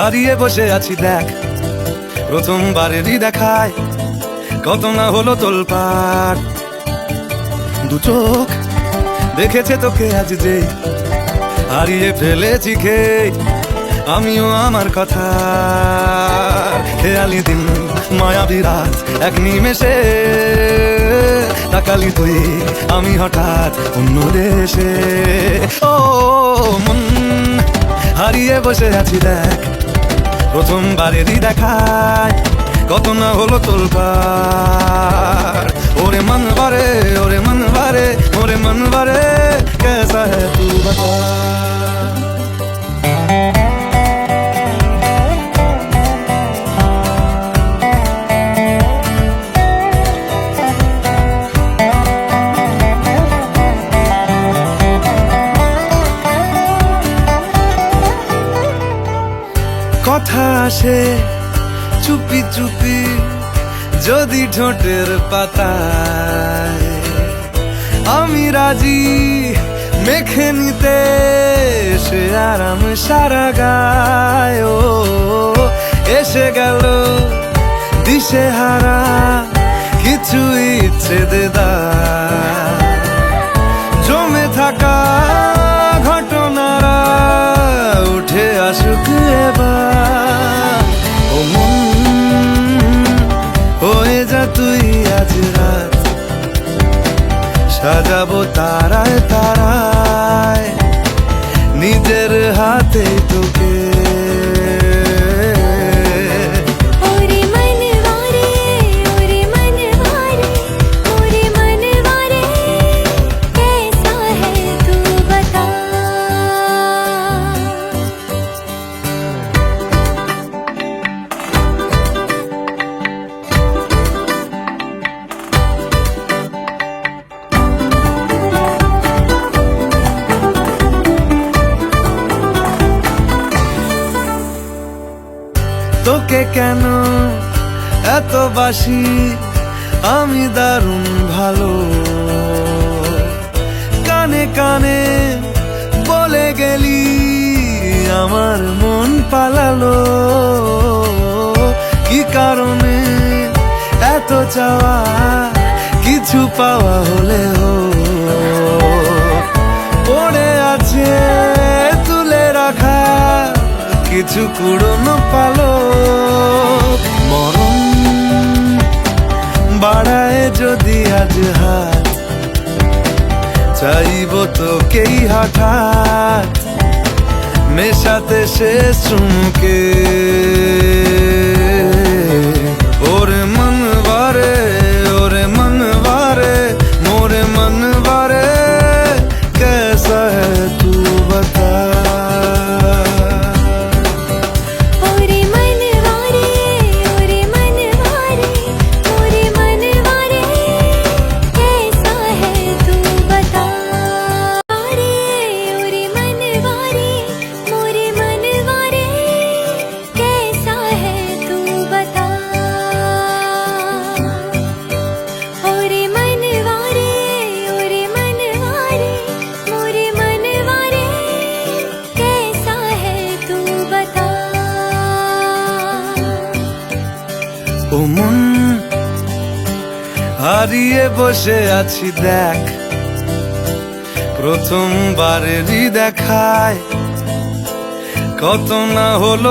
হারিয়ে বসে আছি, দেখ। প্রথমবারেরই দেখায় কত না হলো তোলপার দু চোখ দেখেছে তোকে আজ যে হারিয়ে ফেলেছি খে আমিও আমার কথা। খেয়ালি দিন মায়াবী রাত এক নিমেষে, তাকালি তুই, আমি হঠাৎ অন্য দেশে। ও, মন, হারিয়ে বসে আছি, দেখ। প্রথম বারেরই দেখায়, কত না হলো তোলকার ওরে মন বারে ওরে মন বারে ওরে মন বারে কেসা হ্যাঁ তুই বাবা আসে চুপি চুপি যদি ঠোঁটের পাতায়। আমি রাজি মেখে নিতে, সে আরাম সারা গায়। ও, এসে গেল দিশে হারা কিছু ইচ্ছে দেদা কেন? এত বাসি, আমি দারুণ ভালো। কানে কানে বলে গেলি, আমার মন পালালো। কি কারণে এত চাওয়া, কিছু পাওয়া হলেও কিছু কুড়নো পালো মরণ বাড়ায় যদি আজ হাত চাইব তোকেই হঠাৎ। মেশাতে সে চুমকে। মন। হারিয়ে বসে আছি দেখ। প্রথমবারেরই দেখায়। কত না হলো